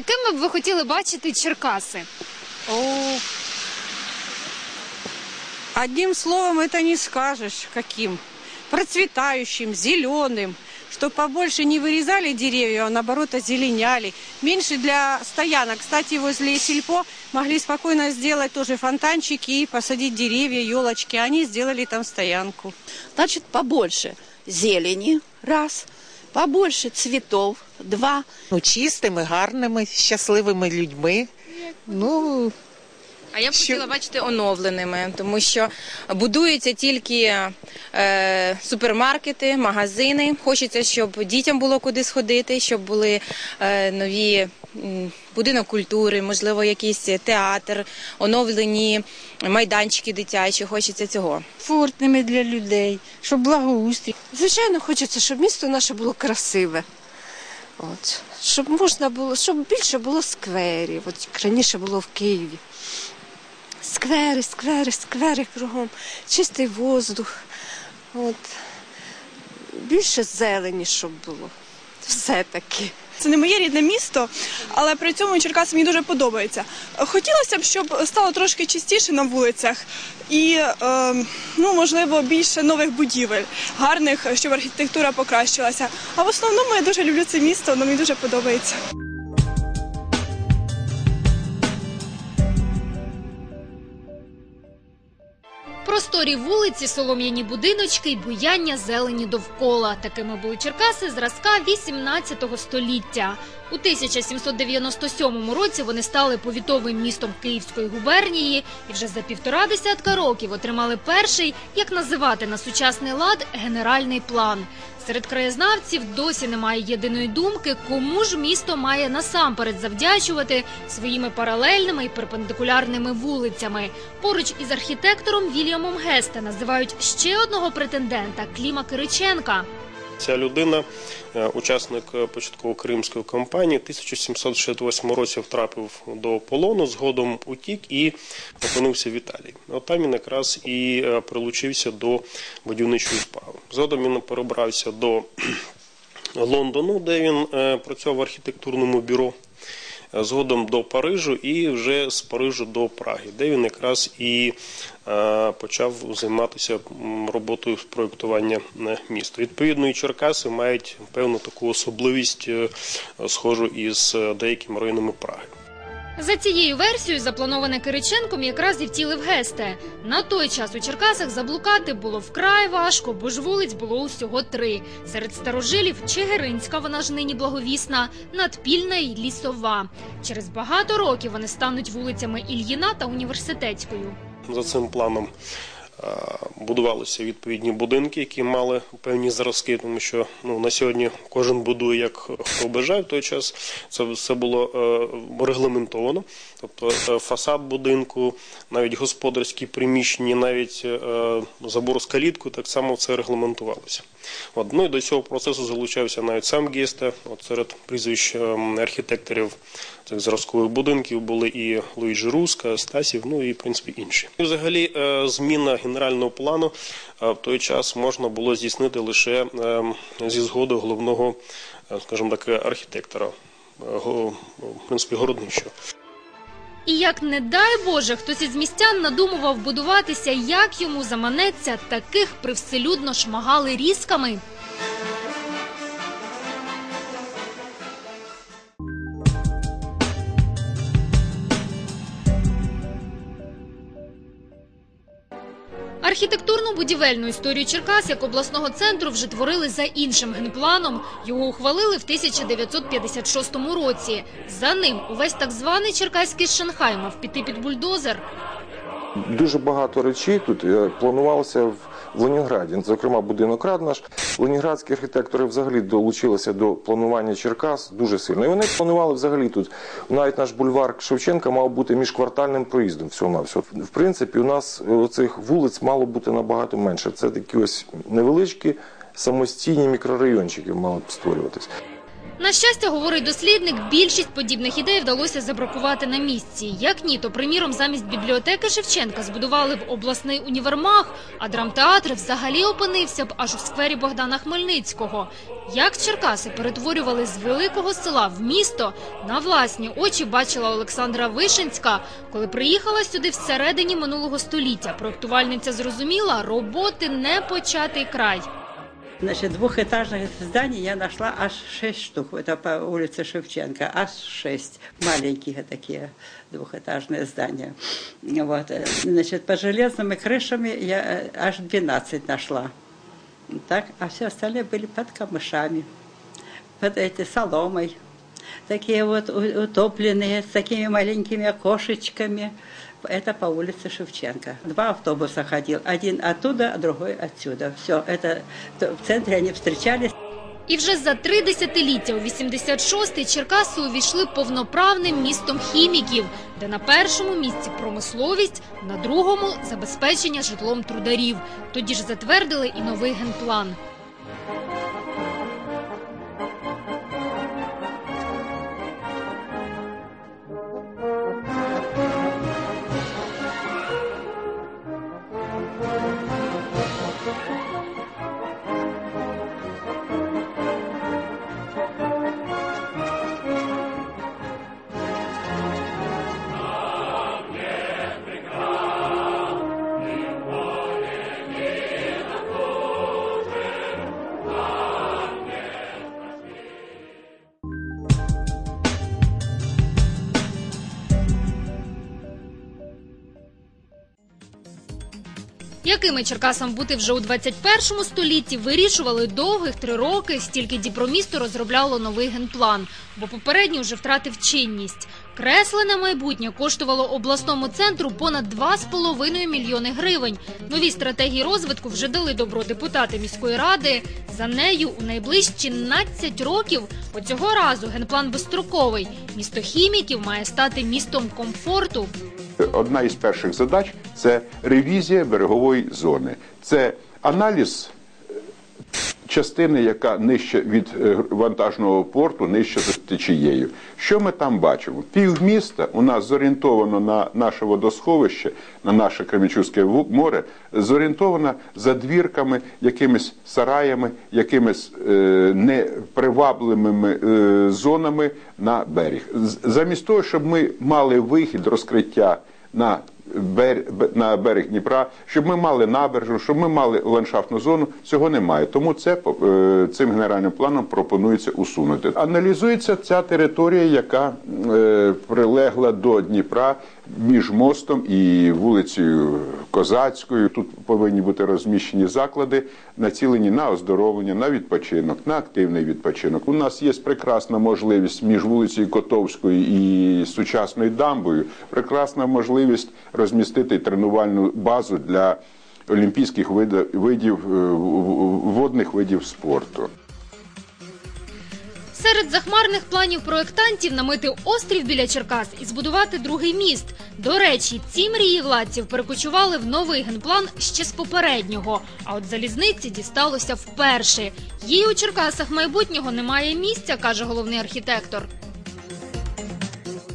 Якими б ви хотіли бачити Черкаси? О, одним словом это не скажешь, каким. Процветающим, зеленым, что побольше не вырезали деревья, а наоборот озеленяли. Меньше для стоянок. Кстати, возле сельпо могли спокойно сделать тоже фонтанчики и посадить деревья, елочки. Они сделали там стоянку. Значит, побольше зелени, раз, побольше цветов, два, ну, чистими, гарними, щасливими людьми. Ну, А я б Що- хотіла бачити оновленими, тому що будуються тільки е, супермаркети, магазини. Хочеться, щоб дітям було куди сходити, щоб були е, нові будинок культури, можливо, якийсь театр, оновлені майданчики дитячі. Хочеться цього. комфортними для людей, щоб благоустрій. Звичайно, хочеться, щоб місто наше було красиве. От. Щоб можна було, щоб більше було скверів. От раніше було в Києві. Сквери, сквери, сквери кругом, чистий воздух. От. Більше зелені, щоб було. Все-таки. Це не моє рідне місто, але при цьому Черкас мені дуже подобається. Хотілося б, щоб стало трошки чистіше на вулицях і, е, ну, можливо, більше нових будівель, гарних, щоб архітектура покращилася. А в основному я дуже люблю це місто, воно мені дуже подобається. Просторі вулиці, солом'яні будиночки й буяння зелені довкола. Такими були Черкаси зразка 18 століття. У 1797 році вони стали повітовим містом Київської губернії і вже за півтора десятка років отримали перший, як називати на сучасний лад, генеральний план. Серед краєзнавців досі немає єдиної думки, кому ж місто має насамперед завдячувати своїми паралельними і перпендикулярними вулицями. Поруч із архітектором Вільямом Гесте називають ще одного претендента Кліма Кириченка. Ця людина, е, учасник е, початково кримської кампанії, в 1768 році втрапив до полону, згодом утік і опинився в Італії. От там він якраз і е, прилучився до будівничої справи. Згодом він перебрався до Лондону, де він працював в архітектурному бюро. Згодом до Парижу і вже з Парижу до Праги, де він якраз і е, почав займатися роботою з проєктування е, міста. Відповідно, і Черкаси мають певну таку особливість, е, схожу із деякими районами Праги. За цією версією, заплановане Кириченком, якраз і втілив Гесте. На той час у Черкасах заблукати було вкрай важко, бо ж вулиць було усього три. Серед старожилів Чигиринська, вона ж нині благовісна, Надпільна і Лісова. Через багато років вони стануть вулицями Ільїна та Університетською. За цим планом будувалися відповідні будинки, які мали певні зразки, тому що ну, на сьогодні кожен будує як хто бажає. В той час це все було е, регламентовано. Тобто е, фасад будинку, навіть господарські приміщення, навіть е, забор з каліткою, так само це регламентувалося. От, ну і до цього процесу залучався навіть сам Гесте. От серед прізвищ е, архітекторів цих зразкових будинків були і Луїджі Руска, Стасів, ну і в принципі інші. Взагалі е, зміна генерального плану е, в той час можна було здійснити лише е, зі згоди головного, скажімо так, архітектора, в принципі, городничого. І як не дай Боже, хтось із містян надумував будуватися, як йому заманеться, таких привселюдно шмагали різками. Архітектурну будівельну історію Черкас як обласного центру вже творили за іншим генпланом. Його ухвалили в 1956 році. За ним увесь так званий черкаський Шанхай мав піти під бульдозер. Дуже багато речей тут е, планувалося в в Ленінграді. Зокрема, будинок рад наш. Ленінградські архітектори взагалі долучилися до планування Черкас дуже сильно. І вони планували взагалі тут. Навіть наш бульвар Шевченка мав бути міжквартальним проїздом. всього на. В принципі, у нас цих вулиць мало бути набагато менше. Це такі ось невеличкі самостійні мікрорайончики мали б створюватись. На щастя, говорить дослідник, більшість подібних ідей вдалося забракувати на місці. Як ні, то приміром замість бібліотеки Шевченка збудували б обласний універмаг, а драмтеатр взагалі опинився б аж у сквері Богдана Хмельницького. Як Черкаси перетворювали з великого села в місто, на власні очі бачила Олександра Вишинська, коли приїхала сюди всередині минулого століття. Проектувальниця зрозуміла, роботи не початий край. Значит, двухэтажных зданий я нашла аж шесть штук. Это по улице Шевченко. Аж шесть маленькие такие двухэтажные здания. Вот. Значит, по железными крышами я э, аж 12 нашла. Так, а все остальные были под камышами, под этой соломой. Такие вот у- утопленные, с такими маленькими окошечками. Это по улице Шевченко. Два автобуса ходил. Один оттуда, а другой отсюда. Все, это то- в центре они встречались. І вже за три десятиліття у 86-й Черкаси увійшли повноправним містом хіміків, де на першому місці промисловість, на другому забезпечення житлом трударів. Тоді ж затвердили і новий генплан. Якими Черкасам бути вже у 21 столітті вирішували довгих три роки, стільки Діпромісто розробляло новий генплан, бо попередній вже втратив чинність. Креслене майбутнє коштувало обласному центру понад 2,5 мільйони гривень. Нові стратегії розвитку вже дали добро депутати міської ради. За нею у найближчі 12 років по цього разу генплан безстроковий. Місто хіміків має стати містом комфорту. Одна із перших задач це ревізія берегової зони. Це аналіз е, частини, яка нижче від е, вантажного порту, нижче за течією. Що ми там бачимо? Півміста у нас зорієнтовано на наше водосховище, на наше Кремічуське море, зорієнтовано за двірками, якимись сараями, якимись е, непривабливими е, зонами на берег. Замість того, щоб ми мали вихід розкриття на на берег Дніпра, щоб ми мали набережну, щоб ми мали ландшафтну зону, цього немає. Тому це е, цим генеральним планом пропонується усунути. Аналізується ця територія, яка е, прилегла до Дніпра між мостом і вулицею Козацькою. Тут повинні бути розміщені заклади, націлені на оздоровлення, на відпочинок, на активний відпочинок. У нас є прекрасна можливість між вулицею Котовською і сучасною дамбою. Прекрасна можливість розмістити тренувальну базу для олімпійських видів е, водних видів спорту. Серед захмарних планів проєктантів намити острів біля Черкас і збудувати другий міст. До речі, ці мрії владців перекочували в новий генплан ще з попереднього. А от залізниці дісталося вперше. Їй у Черкасах майбутнього немає місця, каже головний архітектор.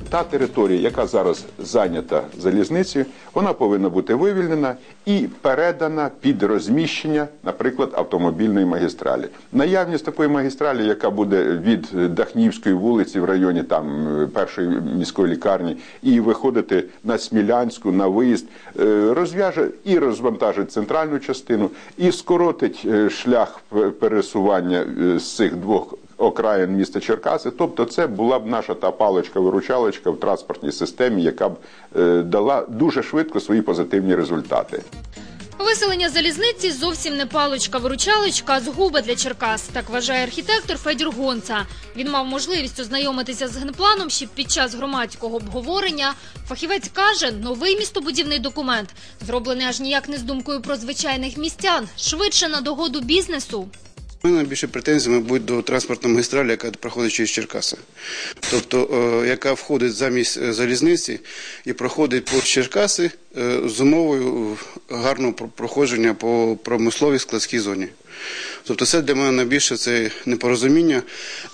Та територія, яка зараз зайнята залізницею, вона повинна бути вивільнена і передана під розміщення, наприклад, автомобільної магістралі. Наявність такої магістралі, яка буде від Дахнівської вулиці в районі там е, першої міської лікарні, і виходити на Смілянську, на виїзд, е, розв'яже і розвантажить центральну частину, і скоротить е, шлях пересування з цих двох окраїн міста Черкаси. Тобто, це була б наша та паличка-виручалочка в транспортній системі, яка б е, дала дуже швидко свої позитивні результати. Виселення залізниці зовсім не паличка-виручалочка, а згуба для Черкас. Так вважає архітектор Федір Гонца. Він мав можливість ознайомитися з генпланом ще під час громадського обговорення. Фахівець каже, новий містобудівний документ зроблений аж ніяк не з думкою про звичайних містян, швидше на догоду бізнесу. Найбільше претензії, мабуть, до транспортної магістралі, яка проходить через Черкаси. Тобто, е, яка входить замість е, залізниці і проходить по Черкаси е, з умовою гарного проходження по промисловій складській зоні. Тобто це для мене найбільше це непорозуміння,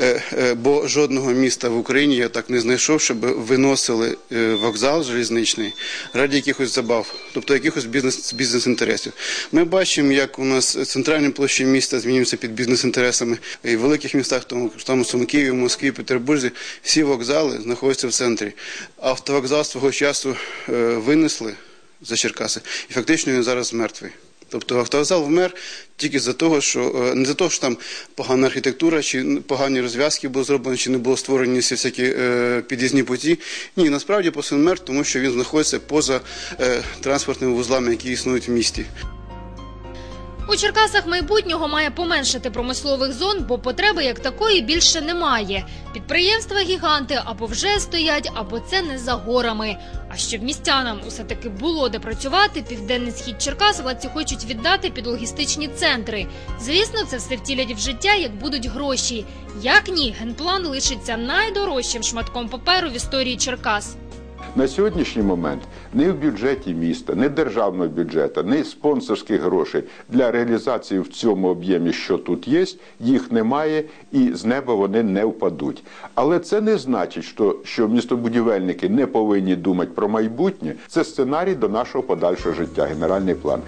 е, е, бо жодного міста в Україні я так не знайшов, щоб виносили е, вокзал залізничний раді якихось забав, тобто якихось бізнес бізнес-інтересів. Ми бачимо, як у нас центральні площі міста змінюються під бізнес-інтересами. І в великих містах, тому тому самому Києві, Москві, Петербурзі, всі вокзали знаходяться в центрі. Автовокзал свого часу винесли за Черкаси, і фактично він зараз мертвий. Тобто автовокзал вмер тільки за того, що е, не за того, що там погана архітектура, чи погані розв'язки були зроблені, чи не було створені всі всякі е, під'їзні путі. Ні, насправді просто він тому що він знаходиться поза е, транспортними вузлами, які існують в місті. У Черкасах майбутнього має поменшити промислових зон, бо потреби як такої більше немає. Підприємства гіганти або вже стоять, або це не за горами. А щоб містянам усе таки було де працювати, південний схід Черкас владці хочуть віддати під логістичні центри. Звісно, це все втілять в життя, як будуть гроші. Як ні, генплан лишиться найдорожчим шматком паперу в історії Черкас. На сьогоднішній момент ні в бюджеті міста, ні державного бюджету, ні спонсорських грошей для реалізації в цьому об'ємі, що тут є, їх немає і з неба вони не впадуть. Але це не значить, що, що містобудівельники не повинні думати про майбутнє. Це сценарій до нашого подальшого життя, генеральний план.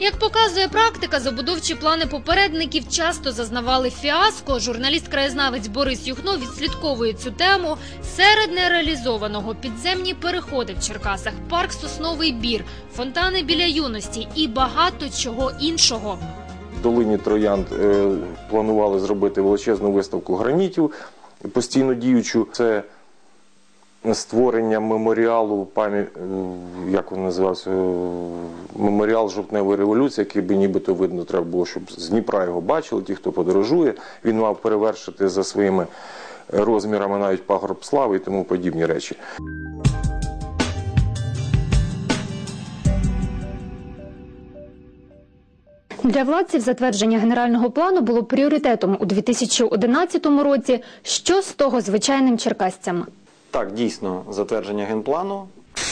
Як показує практика, забудовчі плани попередників часто зазнавали фіаско. Журналіст-краєзнавець Борис Юхно відслідковує цю тему. Серед нереалізованого підземні переходи в Черкасах, парк Сосновий Бір, фонтани біля юності і багато чого іншого. В долині Троянд е, планували зробити величезну виставку гранітів, постійно діючу. Це створення меморіалу як він називався, меморіал жовтневої революції, який би нібито видно треба було, щоб з Дніпра його бачили, ті, хто подорожує. Він мав перевершити за своїми розмірами навіть пагорб слави і тому подібні речі. Для владців затвердження генерального плану було пріоритетом у 2011 році. Що з того звичайним черкасцям? Так, дійсно, затвердження генплану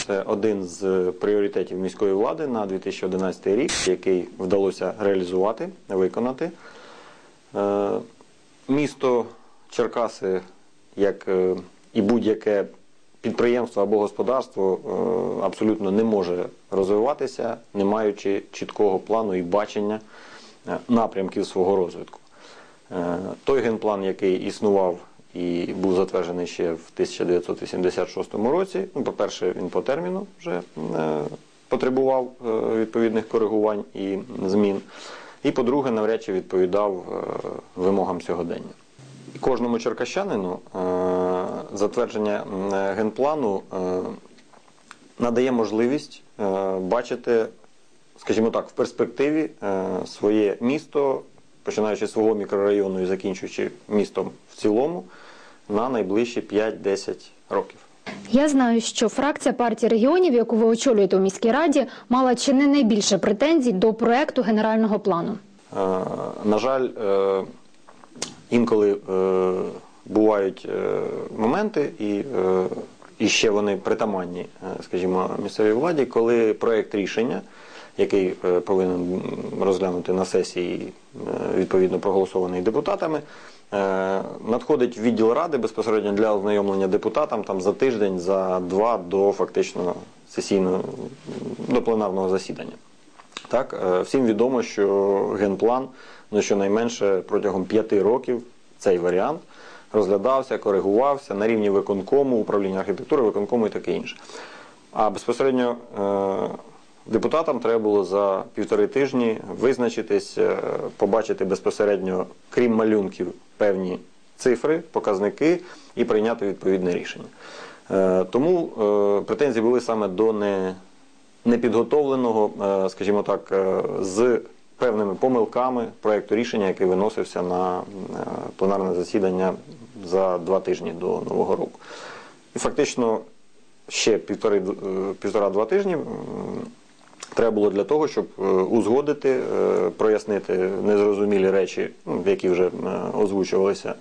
це один з пріоритетів міської влади на 2011 рік, який вдалося реалізувати, виконати. Е, Місто Черкаси, як е, і будь-яке підприємство або господарство, е, абсолютно не може розвиватися, не маючи чіткого плану і бачення напрямків свого розвитку. Той генплан, який існував і був затверджений ще в 1986 році. Ну, по-перше, він по терміну вже е, потребував е, відповідних коригувань і змін. І по-друге, навряд чи відповідав е, вимогам сьогодення. Кожному черкащанину затвердження генплану надає можливість бачити, скажімо так, в перспективі своє місто, починаючи з свого мікрорайону і закінчуючи містом в цілому, на найближчі 5-10 років. Я знаю, що фракція партії регіонів, яку ви очолюєте у міській раді, мала чи не найбільше претензій до проекту генерального плану. Е, На жаль, е, інколи е, бувають моменти, і, і ще вони притаманні, скажімо, місцевій владі, коли проект рішення, який повинен розглянути на сесії, відповідно проголосований депутатами, надходить в відділ ради безпосередньо для ознайомлення депутатам там за тиждень, за два до фактично сесійного до пленарного засідання. Так, е, всім відомо, що генплан, ну щонайменше протягом п'яти років цей варіант розглядався, коригувався на рівні виконкому, управління архітектури, виконкому і таке інше. А безпосередньо е, депутатам треба було за півтори тижні визначитись, е, побачити безпосередньо, крім малюнків, певні цифри, показники і прийняти відповідне рішення. Е, Тому е, претензії були саме до непідготовленого, скажімо так, з певними помилками проєкту рішення, який виносився на пленарне засідання за два тижні до Нового року. І фактично ще півтори, е, півтора-два тижні треба було для того, щоб е, узгодити, е, прояснити незрозумілі речі, ну, які вже е, озвучувалися.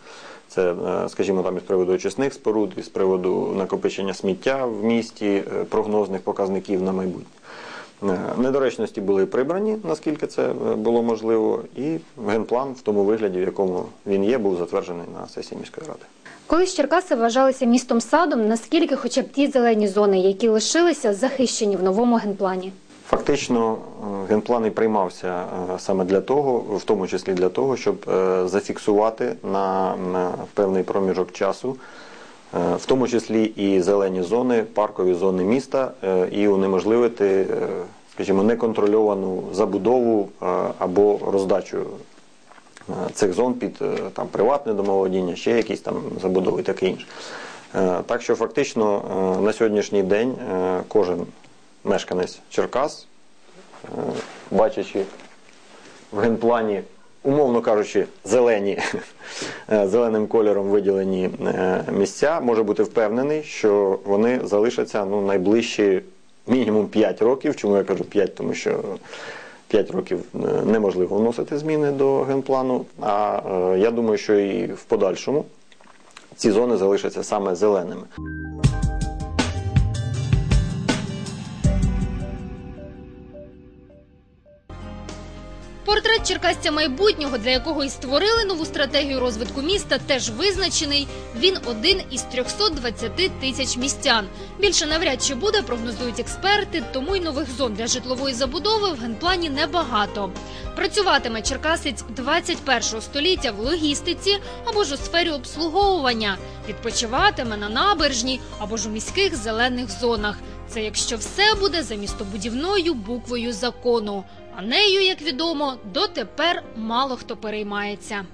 Це, скажімо, там із приводу очисних споруд, із приводу накопичення сміття в місті, прогнозних показників на майбутнє. Недоречності були прибрані, наскільки це було можливо, і генплан в тому вигляді, в якому він є, був затверджений на сесії міської ради. Колись Черкаси вважалися містом садом, наскільки хоча б ті зелені зони, які лишилися, захищені в новому генплані. Фактично, е, генплан і приймався е, саме для того, в тому числі для того, щоб е, зафіксувати на, певний проміжок часу, в тому числі і зелені зони, паркові зони міста, і унеможливити, скажімо, неконтрольовану забудову або роздачу цих зон під там приватне домоволодіння, ще якісь там забудови таке інше. Так що фактично на сьогоднішній день кожен мешканець Черкас, е, бачачи в генплані, умовно кажучи, зелені, е, зеленим кольором виділені е, місця, може бути впевнений, що вони залишаться ну, найближчі мінімум 5 років. Чому я кажу 5? Тому що 5 років неможливо вносити зміни до генплану. А я думаю, що і в подальшому ці зони залишаться саме зеленими. Портрет черкасця майбутнього, для якого і створили нову стратегію розвитку міста, теж визначений. Він один із 320 тисяч містян. Більше навряд чи буде, прогнозують експерти, тому й нових зон для житлової забудови в генплані небагато. Працюватиме черкасець 21 століття в логістиці або ж у сфері обслуговування, відпочиватиме на набережній або ж у міських зелених зонах. Це якщо все буде за містобудівною буквою закону. А нею, як відомо, дотепер мало хто переймається.